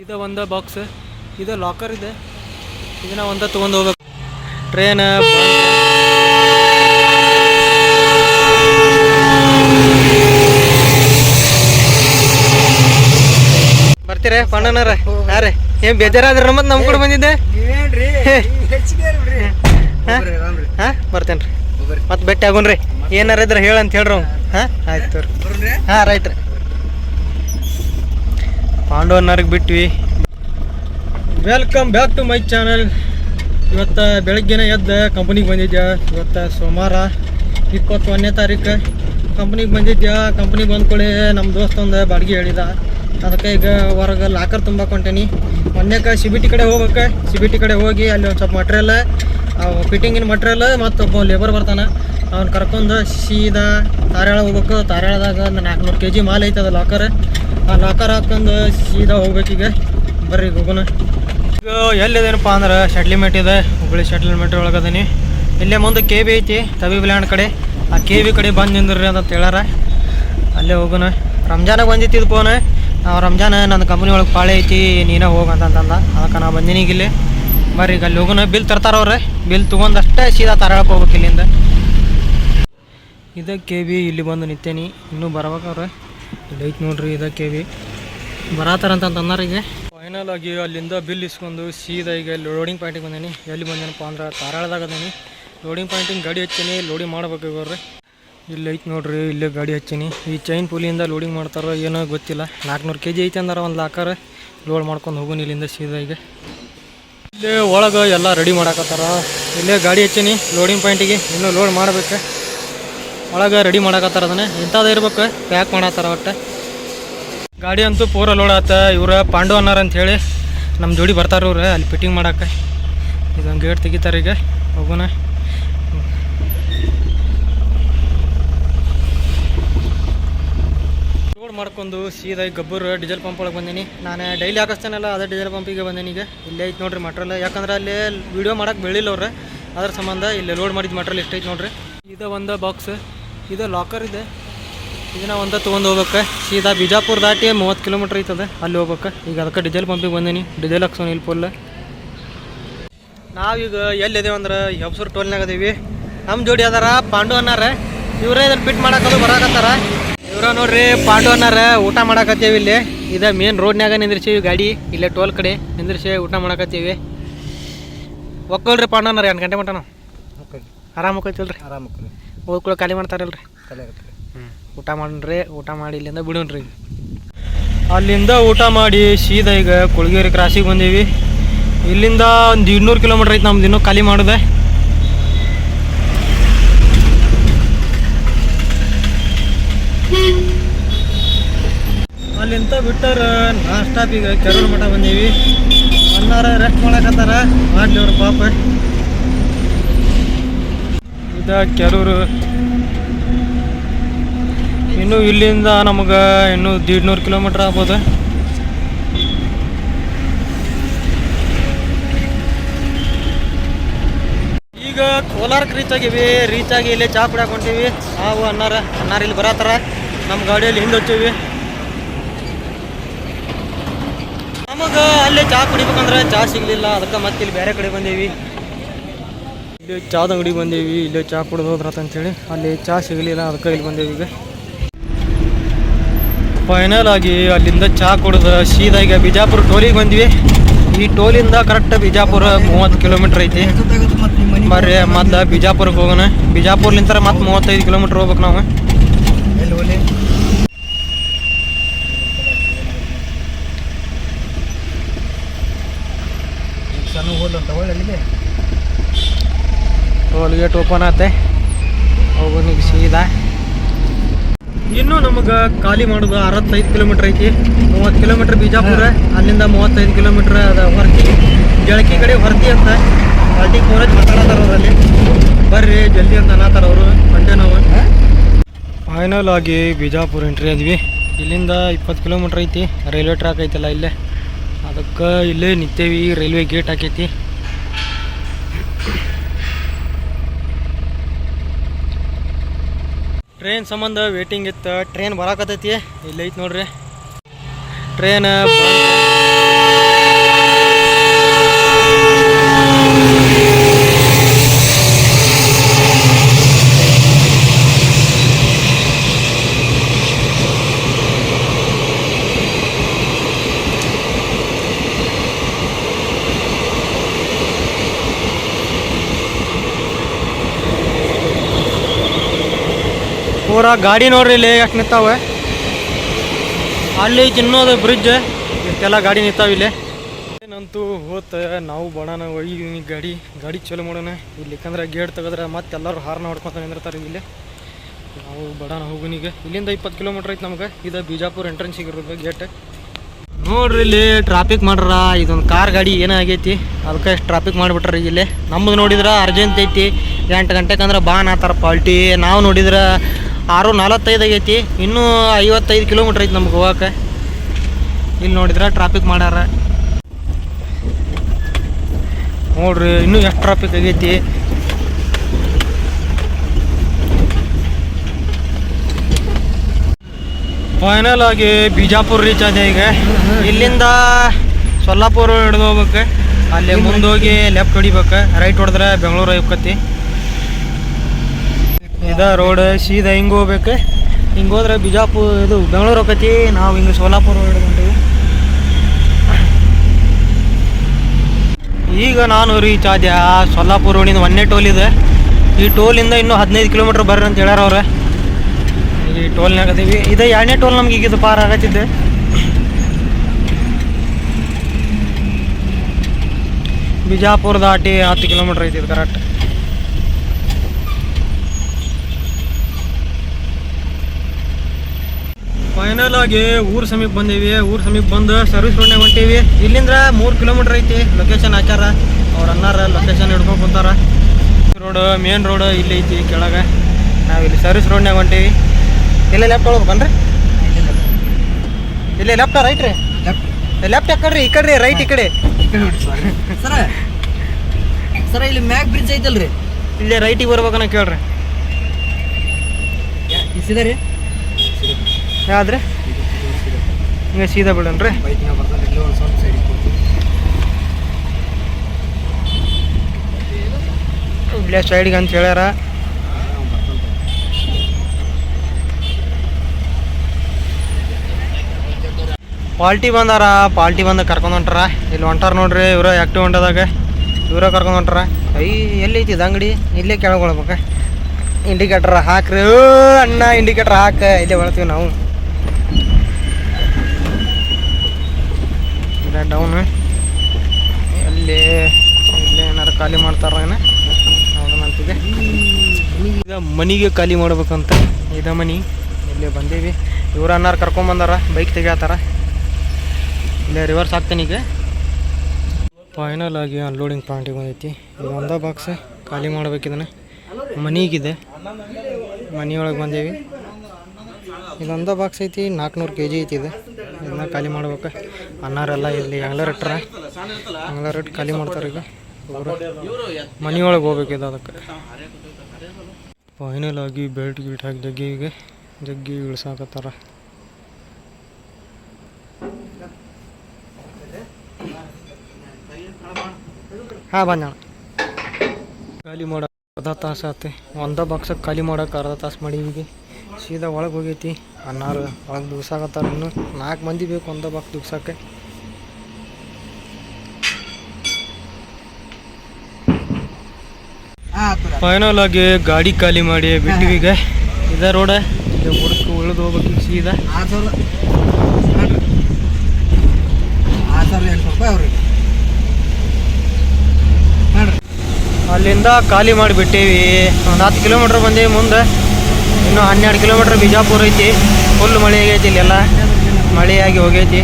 ಇದು ಒಂದು ಬಾಕ್ಸ್ ಇದು ಲಾಕರ್ ಇದೆ. ಇದನ್ನ ಒಂದ ತೊಗೊಂಡು ಹೋಗ್ಬೇಕು. ಟ್ರೈನ್ ಬರ್ತೀರ ಪಣ್ಣನರ ಯಾರೇ? ಏನ್ ಬೇಜಾರಾದ್ರೆ ಮತ್ತೆ ನಮ್ ಕೂಡ ಬಂದಿದ್ದೆ. ಹಾ? ಬರ್ತೇನೆ ರೀ ಹೋಗ್ರಿ. ಮತ್ತೆ ಭೇಟಿ ಆಗೋನ್ರಿ ಏನಾರ ಇದ್ರೆ ಹೇಳ ಅಂತ ಹೇಳ್ರಿ ಹಾ? ಆಯ್ತು ಹಾ ರೈಟ್ ರೀ ಪಾಂಡವನವ್ರಿಗೆ ಬಿಟ್ವಿ. Welcome back to my channel ಇವತ್ತು ಬೆಳಗ್ಗೆನೇ ಎದ್ದ ಕಂಪ್ನಿಗೆ ಬಂದಿದ್ದೆ ಇವತ್ತು ಸೋಮವಾರ ಇಪ್ಪತ್ತೊಂದನೇ ತಾರೀಕು. ಕಂಪ್ನಿಗೆ ಬಂದಿದ್ದೆ ಕಂಪ್ನಿಗೆ ಬಂದ್ಕೊಳ್ಳಿ ನಮ್ಮ ದೋಸ್ತ ಒಂದು ಬಾಡಿಗೆ ಹೇಳಿದ. ಅದಕ್ಕೆ ಈಗ ಹೊರಗೆ ಲಾಕರ್ ತುಂಬಕ್ಕೆ ಹೊಂಟೇನಿ ಮೊನ್ನೆಕ ಸಿ ಬಿ ಟಿ ಕಡೆ ಹೋಗ್ಬೇಕು ಸಿ ಬಿ ಟಿ ಕಡೆ ಹೋಗಿ ಅಲ್ಲಿ ಒಂದು ಸ್ವಲ್ಪ ಮಟ್ರಿಯಲ್ ಫಿಟ್ಟಿಂಗಿನ ಮಟ್ರಿಯಲ್ ಮತ್ತು ಒಬ್ಬ ಲೇಬರ್ ಬರ್ತಾನೆ. ಅವ್ನು ಕರ್ಕೊಂಡು ಸೀದಾ ತಾರಾಳ ಹೋಗ್ಬೇಕು. ತಾರಾಳದಾಗ ಒಂದು ನಾಲ್ಕುನೂರು ಕೆ ಜಿ ಮಾಲ್ ಐತದ ಲಾಕರ್ ಲಾಕರ್ ಹಾಕೊಂಡು ಸೀದಾ ಹೋಗ್ಬೇಕೀಗ ಬರ್ರಿ ಹೋಗೋಣ ಈಗ ಎಲ್ಲಿದೇನಪ್ಪ ಅಂದ್ರೆ ಶಟ್ಲಿಮೆಂಟ್ ಇದೆ. ಹುಬ್ಬಳ್ಳಿ ಸೆಟ್ಲ್ಮೆಂಟ್ ಒಳಗದೀನಿ ಇಲ್ಲೇ ಮುಂದೆ ಕೆ ಬಿ ಐತಿ ತವಿ ಲ್ಯಾಂಡ್ ಕಡೆ. ಆ ಕೆ ಬಿ ಕಡೆ ಬಂದು ನಿಂದ್ರಿ ಅಂತ ಹೇಳಾರ ಅಲ್ಲೇ ಹೋಗೋಣ ರಂಜಾನಾಗ ಇದು ಫೋನ್ ನಾವು ರಂಜಾನ್ ನನ್ನ ಕಂಪ್ನಿ ಒಳಗೆ ಪಾಳೆ ಐತಿ, ನೀನೇ ಹೋಗು ಅಂತಂತಂದ ಅದಕ್ಕೆ ನಾ ಬಂದೀನಿ ಇಲ್ಲಿ. ಬರ್ರಿ ಈಗ ಅಲ್ಲಿ ಹೋಗೋಣ ಬಿಲ್ ತರ್ತಾರವ್ರೆ ಬಿಲ್ ತೊಗೊಂಡಷ್ಟೇ ಸೀದಾ ತರಳಕ್ಕೆ ಹೋಗ್ಬೇಕು ಇಲ್ಲಿಂದ. ಇದು ಕೆ ಬಿ ಇಲ್ಲಿ ಬಂದು ನಿಂತೇನಿ. ಇನ್ನೂ ಬರ್ಬೇಕವ್ರೆ ಐತಿ ನೋಡ್ರಿ ಇದಕ್ಕೆ ಬರತ್ತಾರ ಅಂತ ಈಗ. ಫೈನಲ್ ಆಗಿ ಅಲ್ಲಿಂದ ಬಿಲ್ ಇಸ್ಕೊಂಡು ಸೀದಾ ಈಗ ಲೋಡಿಂಗ್ ಪಾಯಿಂಟಿಗೆ ಬಂದೀನಿ. ಎಲ್ಲಿ ಬಂದೇನಪ್ಪ ಅಂದ್ರೆ ಧಾರಾಳದಾಗ ಅದೀನಿ. ಲೋಡಿಂಗ್ ಪಾಯಿಂಟಿಗೆ ಗಾಡಿ ಹಚ್ಚೀನಿ ಲೋಡಿಂಗ್ ಮಾಡ್ಬೇಕು ಇವ್ರಿ ಇಲ್ಲಿ ಐತೆ ನೋಡ್ರಿ, ಇಲ್ಲೇ ಗಾಡಿ ಹಚ್ಚೀನಿ. ಈ ಚೈನ್ ಪುಲಿಯಿಂದ ಲೋಡಿಂಗ್ ಮಾಡ್ತಾರೋ ಏನೋ ಗೊತ್ತಿಲ್ಲ. ನಾಲ್ಕುನೂರು ಕೆ ಜಿ ಐತೆ ಅಂದ್ರೆ ಒಂದು ಲಾಕರ್. ಲೋಡ್ ಮಾಡ್ಕೊಂಡು ಹೋಗುನಿ ಇಲ್ಲಿಂದ ಸೀದಾ ಈಗ. ಇಲ್ಲೇ ಒಳಗೆ ಎಲ್ಲ ರೆಡಿ ಮಾಡಾಕತ್ತಾರ. ಇಲ್ಲೇ ಗಾಡಿ ಹಚ್ಚೀನಿ ಲೋಡಿಂಗ್ ಪಾಯಿಂಟಿಗೆ ಇನ್ನೂ ಲೋಡ್ ಮಾಡ್ಬೇಕು. ಒಳಗೆ ರೆಡಿ ಮಾಡಕತ್ತಾರ ಅದನ್ನ. ಇಂಥದ್ದು ಇರ್ಬೇಕು ಪ್ಯಾಕ್ ಮಾಡತ್ತಾರ ಒಟ್ಟು. ಗಾಡಿ ಅಂತೂ ಪೂರ ಲೋಡ್ ಆತ. ಇವ್ರ ಪಾಂಡು ಅನ್ನಾರ ಅಂತ ಹೇಳಿ ನಮ್ಮ ಜೋಡಿ ಬರ್ತಾರ ಇವ್ರು, ಅಲ್ಲಿ ಫಿಟ್ಟಿಂಗ್ ಮಾಡಕ್ಕೆ ಇದೊಂದು ಗೇಟ್ ತೆಗಿತಾರೆ ಈಗ. ಹೋಗೋಣ. ಲೋಡ್ ಮಾಡ್ಕೊಂಡು ಸೀದಾ ಗಬ್ಬರ್ ಡೀಸೆಲ್ ಪಂಪ್ ಒಳಗೆ ಬಂದೀನಿ. ನಾನು ಡೈಲಿ ಹಾಕಿಸ್ತೇನಲ್ಲ, ಅದೇ ಡೀಸೆಲ್ ಪಂಪಿಗೆ ಬಂದೀನಿ ಈಗ. ಇಲ್ಲೇ ಐತೆ ನೋಡ್ರಿ ಮಟ್ರಲ್ ಯಾಕಂದ್ರೆ ಅಲ್ಲಿ ವಿಡಿಯೋ ಮಾಡಕ್ಕೆ ಬೆಳಿಲ್ಲ ಅವ್ರೆ. ಅದ್ರ ಸಂಬಂಧ ಇಲ್ಲಿ ಲೋಡ್ ಮಾಡಿದ ಮಟ್ರಲ್ ಎಷ್ಟೈತೆ ನೋಡ್ರಿ. ಇದು ಒಂದು ಬಾಕ್ಸ್ ಇದು ಲಾಕರ್ ಇದೆ. ಇದನ್ನ ಒಂದ ತೊಗೊಂಡು ಹೋಗ್ಬೇಕು. ಸೀದಾ ಬಿಜಾಪುರ ದಾಟಿ ಮೂವತ್ತು ಕಿಲೋಮೀಟರ್ ಐತದ ಅಲ್ಲಿ ಹೋಗ್ಬೇಕು. ಈಗ ಅದಕ್ಕೆ ಡೀಸೆಲ್ ಪಂಪಿಗೆ ಬಂದೀನಿ. ಡೀಸೆಲ್ ಹಾಕ್ಸೋಣ ಇಲ್ಲಿ ಫುಲ್ ನಾವೀಗ ಎಲ್ಲಿದ್ದೇವೆ ಅಂದ್ರೆ ಹೆಬ್ಸೂರು ಟೋಲ್ನಾಗ ಅದೀವಿ. ನಮ್ಮ ಜೋಡಿ ಅದಾರ ಪಾಂಡು ಅನ್ನಾರ. ಇವರೇ ಇದನ್ನ ಫಿಟ್ ಮಾಡಾಕದು ಬರಾಕತ್ತಾರ. ಇವ್ರ ನೋಡ್ರಿ ಪಾಂಡು ಅನ್ನಾರ ಊಟ ಮಾಡಾಕತ್ತೀವಿ ಇಲ್ಲಿ. ಇದ ಮೇನ್ ರೋಡ್ನಾಗ ನಿಂದಿರ್ಸೀವಿ ಗಾಡಿ ಇಲ್ಲೇ ಟೋಲ್ ಕಡೆ ನಿಂದಿರ್ಸಿ ಊಟ ಮಾಡಾಕತ್ತೀವಿ. ಒಕ್ಕಲ್ರಿ ಪಾಂಡು ಅನ್ನಾರ ಎಂಟು ಗಂಟೆ ಮಟ್ಟ ನಾವು ಆರಾಮ್ ಹೋಗ್ತಿಲ್ರಿ ಆರಾಮ್ ಹೋಗ್ರಿ. ಓದ್ಕೊಳ್ಳೋ ಖಾಲಿ ಮಾಡ್ತಾರಲ್ರಿ. ರೀ ಹ್ಞೂ ಊಟ ಮಾಡ್ರಿ ಊಟ ಮಾಡಿ ಇಲ್ಲಿಂದ ಬಿಡೋಣ್ರಿ ಅಲ್ಲಿಂದ ಊಟ ಮಾಡಿ ಸೀದಾ ಈಗ ಕುಳಗೇರಿ ಕ್ರಾಸಿಗೆ ಬಂದೀವಿ. ಇಲ್ಲಿಂದ ಒಂದು ಇನ್ನೂರು ಕಿಲೋಮೀಟ್ರ್ ಐತೆ ನಮ್ದು ಇನ್ನೂ ಖಾಲಿ ಮಾಡಿದೆ. ಅಲ್ಲಿಂದ ಬಿಟ್ಟಾರ ನಾಸ್ಟಾಪ್ ಈಗ ಕೆರೂರು ಮಠ ಬಂದೀವಿ. ಅನ್ನಾರ ರೆಸ್ಟ್ ಮಾಡಕತ್ತಾರ ಮಾಡ್ಲಿ ಅವ್ರ ಪಾಪ. ಇದ ಕೆರೂರು ಇನ್ನು ಇಲ್ಲಿಂದ ನಮಗೆ ಇನ್ನು ದೀಡ್ನೂರು ಕಿಲೋಮೀಟ್ರ್ ಆಗ್ಬೋದು. ಈಗ ಕೋಲಾರಕ್ಕೆ ರೀಚ್ ಆಗಿವಿ ರೀಚ್ ಆಗಿ ಇಲ್ಲಿ ಚಾ ಕುಡಿಯಾಕ ಹೊಂಟೀವಿ. ನಾವು ಅನ್ನಾರ ಅನ್ನಾರ ಇಲ್ಲಿ ಬರತ್ತಾರ. ನಮ್ಮ ಗಾಡಿಯಲ್ಲಿ ಹಿಂದೆ ಹಚ್ಚೀವಿ. ನಮಗೆ ಅಲ್ಲೇ ಚಾ ಕುಡಿಬೇಕಂದ್ರೆ ಚಾ ಸಿಗಲಿಲ್ಲ. ಅದಕ್ಕೆ ಮತ್ತೆ ಇಲ್ಲಿ ಬೇರೆ ಕಡೆ ಬಂದೀವಿ. ಇಲ್ಲಿ ಚಾದ ಅಂಗಡಿ ಬಂದೀವಿ. ಇಲ್ಲಿ ಚಾ ಕುಡಿದು ಹೋದ್ರತ ಅಂತೇಳಿ. ಅಲ್ಲಿ ಚಾ ಸಿಗಲಿಲ್ಲ, ಅದಕ್ಕೆ ಇಲ್ಲಿ ಬಂದೇವಿ ಈಗ. ಫೈನಲ್ ಆಗಿ ಅಲ್ಲಿಂದ ಚಾ ಕುಡ್ದು ಸೀದಾ ಈಗ ಬಿಜಾಪುರ ಟೋಲಿಗೆ ಬಂದ್ವಿ. ಈ ಟೋಲಿಂದ ಕರೆಕ್ಟ್ ಬಿಜಾಪುರ ಮೂವತ್ತು ಕಿಲೋಮೀಟ್ರ್ ಐತಿ. ಬರ್ರಿ, ಮತ್ತೆ ಬಿಜಾಪುರಕ್ಕೆ ಹೋಗೋಣ. ಬಿಜಾಪುರ್ಲಿಂದ ಮತ್ತೆ ಮೂವತ್ತೈದು ಕಿಲೋಮೀಟ್ರ್ ಹೋಗ್ಬೇಕು ನಾವು. ಸಣ್ಣ ಹೋಲ್ ಅಂತ ಒಳ್ಳೆ ಅಲ್ಲಿಗೆ. ಟೋಲ್ ಗೇಟ್ ಓಪನ್ ಆತೆ. ಹೋಗೋಣ ಈಗ ಸೀದಾ. ಇನ್ನು ನಮಗೆ ಖಾಲಿ ಮಾಡೋದು ಅರವತ್ತೈದು ಕಿಲೋಮೀಟ್ರ್ ಐತಿ. ಮೂವತ್ತು ಕಿಲೋಮೀಟ್ರ್ ಬಿಜಾಪುರ, ಅಲ್ಲಿಂದ ಮೂವತ್ತೈದು ಕಿಲೋಮೀಟ್ರ್ ಅದ ಹೊರತಿ. ಜಳಕಿ ಕಡೆ ಹೊರತಿ ಅಂತ. ಅಲ್ಲಿ ಕೋರೇಜ್ ಮಾತಾಡತ್ತಾರ ಅವರಲ್ಲಿ. ಬರ್ರಿ, ಜಲ್ದಿ ಅಂತ ಅನ್ನತ್ತಾರ ಅವರು. ಬಂದೆ ನಾವು. ಫೈನಲ್ ಆಗಿ ಬಿಜಾಪುರ ಎಂಟ್ರಿ ಆದ್ವಿ ಇಲ್ಲಿಂದ ಇಪ್ಪತ್ತು ಕಿಲೋಮೀಟ್ರ್ ಐತಿ. ರೈಲ್ವೆ ಟ್ರ್ಯಾಕ್ ಐತಲ್ಲ ಇಲ್ಲೇ. ಅದಕ್ಕೆ ಇಲ್ಲೇ ನಿಂತೇವಿ. ರೈಲ್ವೆ ಗೇಟ್ ಹಾಕೈತಿ. ಟ್ರೈನ್ ಸಂಬಂಧ ವೇಟಿಂಗ್ ಇತ್ತು. ಟ್ರೈನ್ ಬರಾಕತೈತಿ ಇಲ್ಲಿ ಐತಿ ನೋಡ್ರಿ. ಟ್ರೈನ್ ಪೂರ ಗಾಡಿ ನೋಡ್ರಿ ಇಲ್ಲಿ ಯಾಕೆ ನಿಂತಾವೆ? ಅಲ್ಲಿ ತಿನ್ನೋದು ಬ್ರಿಡ್ಜ್ ಇಷ್ಟೆಲ್ಲ ಗಾಡಿ ನಿಂತಾವ ಇಲ್ಲಿ. ಏನಂತೂ ಹೋತ, ನಾವು ಬಡಾನ ಒಯ್ಯಿ ಗಾಡಿ ಗಾಡಿ ಚಲೋ ಮಾಡೋಣ. ಇಲ್ಲಿ ಯಾಕಂದ್ರೆ ಗೇಟ್ ತೆಗೆದ್ರೆ ಮತ್ತೆ ಎಲ್ಲರೂ ಹಾರ್ನ ಹೊಡ್ಕೊತ ನಿಂದಿರ್ತಾರೆ ಇಲ್ಲಿ. ನಾವು ಬಡಾನ ಹೋಗುನೀಗ ಇಲ್ಲಿಂದ ಇಪ್ಪತ್ತು ಕಿಲೋಮೀಟರ್ ಐತೆ ನಮ್ಗೆ. ಇದು ಬಿಜಾಪುರ ಎಂಟ್ರೆನ್ಸ್ ಇರೋದು ಗೇಟ್ ನೋಡ್ರಿ ಇಲ್ಲಿ ಟ್ರಾಫಿಕ್ ಮಾಡ್ರ, ಇದೊಂದು ಕಾರ್ ಗಾಡಿ ಏನಾಗೈತಿ ಅದಕ್ಕೆ ಟ್ರಾಫಿಕ್ ಮಾಡಿಬಿಟ್ರಿ ಇಲ್ಲಿ. ನಮ್ಮದು ನೋಡಿದ್ರೆ ಅರ್ಜೆಂಟ್ ಐತಿ. ಎಂಟು ಗಂಟೆಗಂದ್ರೆ ಬಾನ್ ಬಾ ನಾತಾರ ಪಾಲ್ಟಿ. ನಾವು ನೋಡಿದ್ರೆ ಆರು ನಲವತ್ತೈದು ಆಗೈತಿ. ಇನ್ನೂ ಐವತ್ತೈದು ಕಿಲೋಮೀಟ್ರ್ ಐತಿ ನಮ್ಗೆ ಹೋಗಕ್ಕೆ. ಇಲ್ಲಿ ನೋಡಿದ್ರೆ ಟ್ರಾಫಿಕ್ ಮಾಡ್ಯಾರ ನೋಡ್ರಿ, ಇನ್ನೂ ಎಷ್ಟು ಟ್ರಾಫಿಕ್ ಆಗೈತಿ. ಫೈನಲ್ ಆಗಿ ಬಿಜಾಪುರ ರೀಚ್ ಆದ ಈಗ. ಇಲ್ಲಿಂದ ಸೊಲ್ಲಾಪುರ ಹಿಡಿದು ಹೋಗ್ಬೇಕು. ಅಲ್ಲಿ ಮುಂದೋಗಿ ಲೆಫ್ಟ್ ಹೊಡಿಬೇಕು. ರೈಟ್ ಹೊಡೆದ್ರೆ ಬೆಂಗಳೂರು ಹೋಗ್ಕತಿ ಇದ ರೋಡ್ ಸೀದಾ ಹಿಂಗೆ ಹೋಗ್ಬೇಕು. ಹಿಂಗೆ ಹೋದ್ರೆ ಬಿಜಾಪುರ ಇದು ಬೆಂಗಳೂರು ಹೋಗತಿ ನಾವು ಹಿಂಗೆ ಸೋಲಾಪುರ ಹಿಡ್ಕೊಂತೀವಿ ಈಗ ನಾನು ರೀಚ್ ಆದ್ಯ? ಸೊಲ್ಲಾಪುರ ರೋಡಿಂದ ಒಂದೇ ಟೋಲ್ ಇದೆ. ಈ ಟೋಲಿಂದ ಇನ್ನೂ ಹದಿನೈದು ಕಿಲೋಮೀಟ್ರ್ ಬರ್ರಿ ಅಂತ ಹೇಳ್ಯಾರ ಅವ್ರೆ. ಈ ಟೋಲ್ನಾಗ ಅದೀವಿ. ಇದು ಎರಡನೇ ಟೋಲ್ ನಮ್ಗೆ ಈಗ ಇದು ಪಾರ್ ಆಗತ್ತಿದ್ದೆ. ಬಿಜಾಪುರ ದಾಟಿ ಹತ್ತು ಕಿಲೋಮೀಟ್ರ್ ಐತಿ ಕರೆಕ್ಟ್ ಫೈನಲ್ ಆಗಿ ಊರ್ ಸಮೀಪ ಬಂದೀವಿ. ಊರ್ ಸಮೀಪ ಬಂದು ಸರ್ವಿಸ್ ರೋಡ್ನಾಗ ಹೊಂಟೀವಿ. ಇಲ್ಲಿಂದ ಮೂರು ಕಿಲೋಮೀಟರ್ ಐತಿ ಲೊಕೇಶನ್ ಹಾಕ್ಯಾರ. ಅವ್ರ ಅನ್ನಾರ ಲೊಕೇಶನ್ ಹಿಡ್ಕೊಂಡು ಕುಂತಾರ. ರೋಡ್ ಮೇನ್ ರೋಡ್ ಇಲ್ಲಿ ಐತಿ ಕೆಳಗೆ. ನಾವು ಇಲ್ಲಿ ಸರ್ವಿಸ್ ರೋಡ್ನಾಗ ಹೊಂಟೀವಿ. ಇಲ್ಲೇ ಲೆಫ್ಟ್ ಹೋಗ್ಬೇಕನ್ರಿ ಇಲ್ಲೇ ಲೆಫ್ಟ್ ರೈಟ್ ರೀ? ಲೆಫ್ಟ್ ಯಾಕಡ್ರಿ ಈ ಕಡೆ ರೈಟ್ ಈ ಕಡೆ. ಸರ. ಸರ ಇಲ್ಲಿ ಮ್ಯಾಕ್ ಬ್ರಿಡ್ಜ್ ಐತಲ್ರಿ? ಇಲ್ಲೇ ರೈಟಿಗೆ ಬರ್ಬೇಕನ್ನ ಕೇಳ್ರಿ. ಯಾವ್ದ್ರಿ ಹಿಂಗೆ ಸೀದಾ ಬಿಡೋಣ್ರಿ. ಇಲ್ಲಿ ಸೈಡಿಗೆ ಅಂತ ಹೇಳ್ಯಾರ. ಪಾಲ್ಟಿ ಬಂದಾರ, ಪಾಲ್ಟಿ ಬಂದ ಕರ್ಕೊಂಡು ಹೊಂಟಾರ. ಇಲ್ಲಿ ಹೊಂಟಾರ ನೋಡ್ರಿ ಇವ್ರ ಆ್ಯಕ್ಟಿವ್ ಹೊಂಟದಾಗ. ಇವ್ರ ಕರ್ಕೊಂಡ್ ಹೊಂಟಾರ. ಐ ಎಲ್ಲಿ ಐತಿ ಅಂಗಡಿ? ಇಲ್ಲೇ ಕೆಳಗೊಳ್ಬೇಕ ಇಂಡಿಕೇಟರ್ ಹಾಕ್ರಿ. ಅಣ್ಣ ಇಂಡಿಕೇಟರ್ ಹಾಕ. ಇಲ್ಲೇ ಹೊಳ್ತೀವಿ ನಾವು. ಡೌನ್ ಅಲ್ಲಿ, ಇಲ್ಲೇ ಏನಾರು ಖಾಲಿ ಮಾಡ್ತಾರ ನೋಡೋಣಂತಿದೆ ಈಗ ಮನೆಗೆ ಖಾಲಿ ಮಾಡ್ಬೇಕಂತ. ಇದ ಮನಿ. ಇಲ್ಲೇ ಬಂದೀವಿ. ಇವ್ರು ಅನ್ನಾರು ಕರ್ಕೊಂಬಂದಾರ ಬೈಕ್ ತೆಗಿಯತ್ತಾರ ಇಲ್ಲೇ ರಿವರ್ಸ್ ಹಾಕ್ತೇನೆ ಈಗ. ಫೈನಲ್ ಆಗಿ ಅನ್ಲೋಡಿಂಗ್ ಪಾಯಿಂಟಿಗೆ ಬಂದೈತಿ. ಇದು ಒಂದ ಬಾಕ್ಸ್ ಖಾಲಿ ಮಾಡ್ಬೇಕು ಇದನ್ನ. ಮನಿಗಿದೆ. ಮನಿಯೊಳಗೆ ಬಂದೀವಿ. ಇದೊಂದ ಬಾಕ್ಸ್ ಐತಿ ನಾಲ್ಕುನೂರು ಕೆ ಜಿ ಐತಿ ಇದು. ಇದನ್ನ ಖಾಲಿ ಮಾಡ್ಬೇಕು. ಅನ್ನಾರೆಲ್ಲ ಇಲ್ಲಿ ಅಂಗ್ಲರ್ ಇಟ್ರ. ಅಂಗ್ಲರ್ ಇಟ್ಟು ಖಾಲಿ ಮಾಡ್ತಾರೆ ಈಗ. ಮನೆಯೊಳಗೆ ಮನಿಯೊಳಗೆ ಹೋಗ್ಬೇಕು ಇದು ಅದಕ್ಕೆ. ಫೈನಲ್ ಆಗಿ ಬೆಲ್ಟ್ ಗೀಟ್ ಹಾಕಿ ಜಗ್ಗಿಗೆ. ಜಗ್ಗಿ ಇಳಿಸಾಕತ್ತಾರ. ಹಾಂ ಬಂದ ಖಾಲಿ ಮಾಡೋ ಅರ್ಧ ತಾಸು ಆತಿ. ಒಂದ ಬಾಕ್ಸಕ್ಕೆ ಖಾಲಿ ಮಾಡೋಕೆ ಅರ್ಧ ತಾಸು ಮಾಡೀವಿ ಸೀದಾ ಒಳಗೆ ಹೋಗೈತಿ. ಅನ್ನಾರು ಒಳಗೆ ದುಗ್ಸಾಕತ್ತಾರ ಇನ್ನು. ನಾಲ್ಕು ಮಂದಿ ಬೇಕು ಒಂದ ಬಾಕ್ ದುಗ್ಸಕ್ಕೆ ಫೈನಲ್ ಆಗಿ ಗಾಡಿ ಖಾಲಿ ಮಾಡಿ ಬಿಟ್ಟಿವಿ ಈಗ. ಇದ ರೋಡ ಇದು ಹುಡುಕು ಉಳಿದು ಹೋಗ್ಬೇಕು ಸೀದಾ. ಅಲ್ಲಿಂದ ಖಾಲಿ ಮಾಡಿಬಿಟ್ಟೇವಿ ಒಂದು ಹತ್ತು ಕಿಲೋಮೀಟ್ರ್ ಬಂದೀವಿ ಮುಂದೆ. ಇನ್ನು ಹನ್ನೆರಡು ಕಿಲೋಮೀಟ್ರ್ ಬಿಜಾಪುರ ಐತಿ. ಫುಲ್ ಮಳೆ ಆಗೈತಿ ಇಲ್ಲೆಲ್ಲ. ಮಳೆಯಾಗಿ ಹೋಗೈತಿ.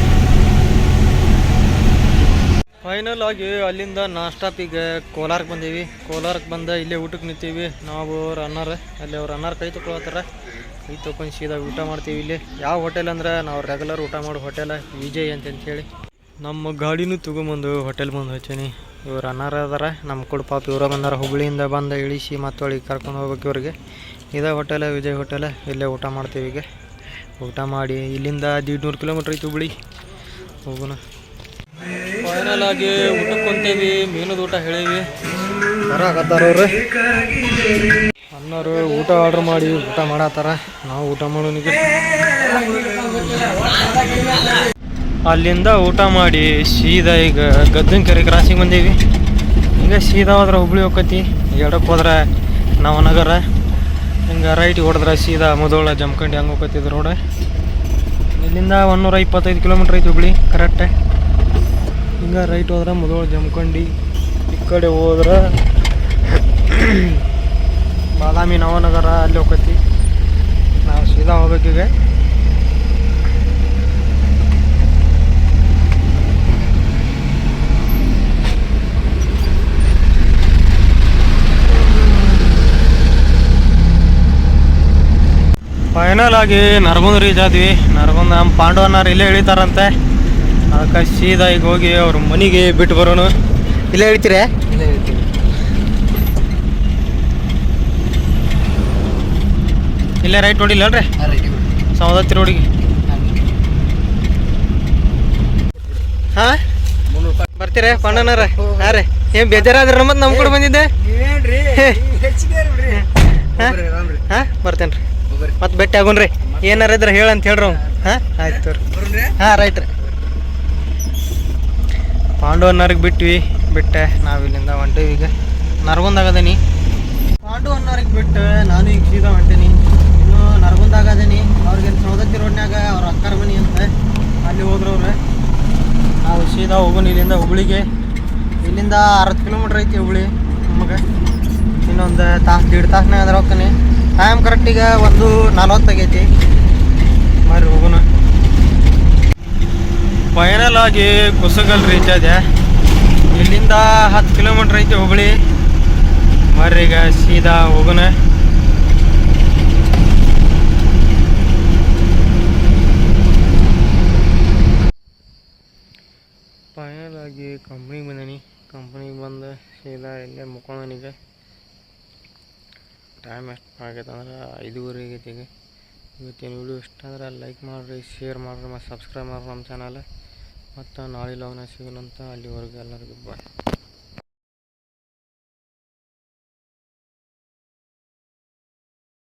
ಫೈನಲ್ ಆಗಿ ಅಲ್ಲಿಂದ ನಾನ್ ಈಗ ಕೋಲಾರಕ್ಕೆ ಬಂದೀವಿ. ಕೋಲಾರಕ್ಕೆ ಬಂದ ಇಲ್ಲೇ ಊಟಕ್ಕೆ ನಿಂತೀವಿ. ನಾವು ಅವ್ರ ಅನ್ನಾರ ಅಲ್ಲಿ ಅವ್ರ ಅನ್ನಾರ ಕೈ ತೊಗೊಳತ್ತಾರ ಕೈ ತೊಗೊಂಡು ಸೀದಾ ಊಟ ಮಾಡ್ತೀವಿ ಇಲ್ಲಿ. ಯಾವ ಹೋಟೆಲ್ ಅಂದ್ರೆ ನಾವು ರೆಗ್ಯುಲರ್ ಊಟ ಮಾಡೋ ಹೋಟೆಲ್ ವಿಜಯ್ ಅಂತ ಹೇಳಿ ನಮ್ಮ ಗಾಡಿನೂ ತಗೊಂಬಂದು ಹೋಟೆಲ್ ಬಂದು ಹಚ್ಚೀನಿ. ಇವ್ರು ಅನ್ನಾರ ಅದಾರ. ನಮ್ಮ ಕೂಡ ಪಾಪ ಇವ್ರ ಬಂದಾರ. ಹುಬ್ಬಳ್ಳಿಯಿಂದ ಬಂದು ಇಳಿಸಿ ಮತ್ತೊಳಗೆ ಕರ್ಕೊಂಡು ಹೋಗ್ಬೇಕು ಇವ್ರಿಗೆ. ಇದೇ ಹೋಟೆಲ ವಿಜಯ್ ಹೋಟೆಲ ಇಲ್ಲೇ ಊಟ ಮಾಡ್ತೀವಿ ಈಗ. ಊಟ ಮಾಡಿ ಇಲ್ಲಿಂದ ನೂರು ಕಿಲೋಮೀಟ್ರ್ ಐತಿ ಹುಬ್ಳಿ ಹೋಗೋಣ. ಫೈನಲ್ ಆಗಿ ಊಟಕ್ಕೆ ಕುಂತೇವಿ ಮೀನದ ಊಟ ಹೇಳೀವಿ. ಬರಾಕತ್ತಾರ ಅವ್ರು. ಅನ್ನೋರು ಊಟ ಆರ್ಡ್ರ್ ಮಾಡಿ ಊಟ ಮಾಡತ್ತಾರ. ನಾವು ಊಟ ಮಾಡೋನಿಗೆ. ಅಲ್ಲಿಂದ ಊಟ ಮಾಡಿ ಸೀದಾ ಈಗ ಗದ್ದನ ಕೆರೆ ಕ್ರಾಸಿಗೆ ಬಂದೀವಿ. ಈಗ ಸೀದಾ ಹೋದ್ರೆ ಹುಬ್ಳಿ ಹೋಗತಿ ಎಡಕ್ಕೆ ಹೋದ್ರೆ ನವನಗರ. ಹಿಂಗೆ ರೈಟ್ ಹೊಡೆದ್ರೆ ಸೀದಾ ಮುದೋಳ ಜಮ್ಕಂಡಿ ಹಂಗೆ ಹೋಗ್ತಿದ್ರು ರೋಡ ಇಲ್ಲಿಂದ ಒಂದೂರ ಇಪ್ಪತ್ತೈದು ಕಿಲೋಮೀಟ್ರ್ ಐತಿ ಹುಬ್ಳಿ ಕರೆಕ್ಟ್ ಹಿಂಗೆ ರೈಟ್ ಹೋದ್ರೆ ಮುದೋಳ ಜಮ್ಕಂಡಿ ಈ ಕಡೆ ಹೋದ್ರೆ ಬಾದಾಮಿ ನವನಗರ ಅಲ್ಲಿ ಹೋಗತಿ ನಾವು ಸೀದಾ ಹೋಗ್ಬೇಕೀಗ ಫೈನಲ್ ಆಗಿ ನರಗುಂದ ರೀಚ್ ಆದ್ವಿ. ನರಗುಂದ ನಮ್ಮ ಪಾಂಡವನಾರು ಇಲ್ಲೇ ಇಳಿತಾರಂತೆ. ಅದಕ್ಕೆ ಸೀದಾ ಈಗ ಹೋಗಿ ಅವ್ರ ಮನೆಗೆ ಬಿಟ್ಟು ಬರೋಣ. ಇಲ್ಲೇ ಇಳಿತೀರಿ? ಇಲ್ಲೇ ಇಲ್ಲೇ ರೈಟ್ ನೋಡಿಲ್ಲ ಅಲ್ರಿ ಬಿಡಿ ರೋಡಿಗೆ ಹಾಂ? ಬರ್ತೀರ ಪಾಂಡವನಾರ ಹಾ ರೀ. ಏನ್ ಬೇಜಾರಾದ್ರೆ ಮತ್ತೆ ನಮ್ಮ ಕೂಡ ಬಂದಿದ್ದೆ? ಹಾ? ಬರ್ತೇನ್ರಿ. ಮತ್ತೆ ಭೇಟಿ ಆಗುನ್ರಿ ಏನಾರ ಇದ್ರೆ ಹೇಳಂತ ಹೇಳ್ರಿ ಅವ್ನು. ಹಾಂ? ಆಯ್ತು ತೋರಿ. ಹಾಂ, ರೈಟ್ ರೀ. ಬಿಟ್ವಿ. ಬಿಟ್ಟೆ. ನಾವು ಇಲ್ಲಿಂದ ಹೊಂಟೇವಿ ಈಗ. ನರಗುಂದಾಗದೇನಿ ಪಾಂಡವನ್ನವ್ರಿಗೆ ಬಿಟ್ಟು ನಾನು ಈಗ ಸೀದಾ ಹೊಂಟೇನಿ. ಇನ್ನು ನರಗುಂದಾಗದೇನಿ ಅವ್ರಿಗೆ ಸೌದತ್ತಿ ರೋಡ್ನಾಗ ಅವ್ರ ಅಕ್ಕರ ಮನಿ ಅಂತ ಅಲ್ಲಿ ಹೋದ್ರವ್ರೆ. ನಾವು ಸೀದಾ ಹೋಗೋಣ ಇಲ್ಲಿಂದ ಹುಬ್ಳಿಗೆ. ಇಲ್ಲಿಂದ ಅರವತ್ತು ಕಿಲೋಮೀಟ್ರ್ ಐತಿ ಹುಬ್ಳಿ ನಮಗೆ. ಇನ್ನೊಂದು ತಾಸು, ದೀಡ್ ತಾಸ್ನಾಗ ಅದ್ರ ಹೋಗ್ತಾನೆ ಟೈಮ್ ಕರೆಕ್ಟ್ ಈಗ ಒಂದು ನಲ್ವತ್ತಾಗೈತಿ ಮಾರಿ ಹೋಗೋಣ. ಫೈನಲ್ ಆಗಿ ಕುಸಗಲ್ ರೀಚ್ ಆದೆ ಇಲ್ಲಿಂದ ಹತ್ತು ಕಿಲೋಮೀಟ್ರ್ ಐತಿ ಹುಬ್ಳಿ. ಈಗ ಸೀದಾ ಹೋಗೋಣ. ಫೈನಲ್ ಆಗಿ ಕಂಪ್ನಿಗೆ ಬಂದೀನಿ. ಕಂಪ್ನಿಗೆ ಬಂದು ಸೀದಾ ಇಲ್ಲೇ ಮುಕ್ಕೊಂಡನೀಗ ಟೈಮ್ ಎಷ್ಟು ಆಗೈತೆ ಅಂದ್ರೆ ಐದೂವರೆ ಈಗ. ಇವತ್ತಿನ ವಿಡಿಯೋ ಇಷ್ಟ ಅಂದ್ರೆ ಲೈಕ್ ಮಾಡಿರಿ ಶೇರ್ ಮಾಡಿರಿ ಮತ್ತು ಸಬ್ಸ್ಕ್ರೈಬ್ ಮಾಡಿರಿ ನಮ್ಮ ಚಾನಲ್ ಮತ್ತು ನಾಳೆ ಲಗ್ನ ಸಿಗೋಣಂತ ಅಲ್ಲಿವರೆಗೂ ಎಲ್ಲರಿಗೂ ಬಾಯ್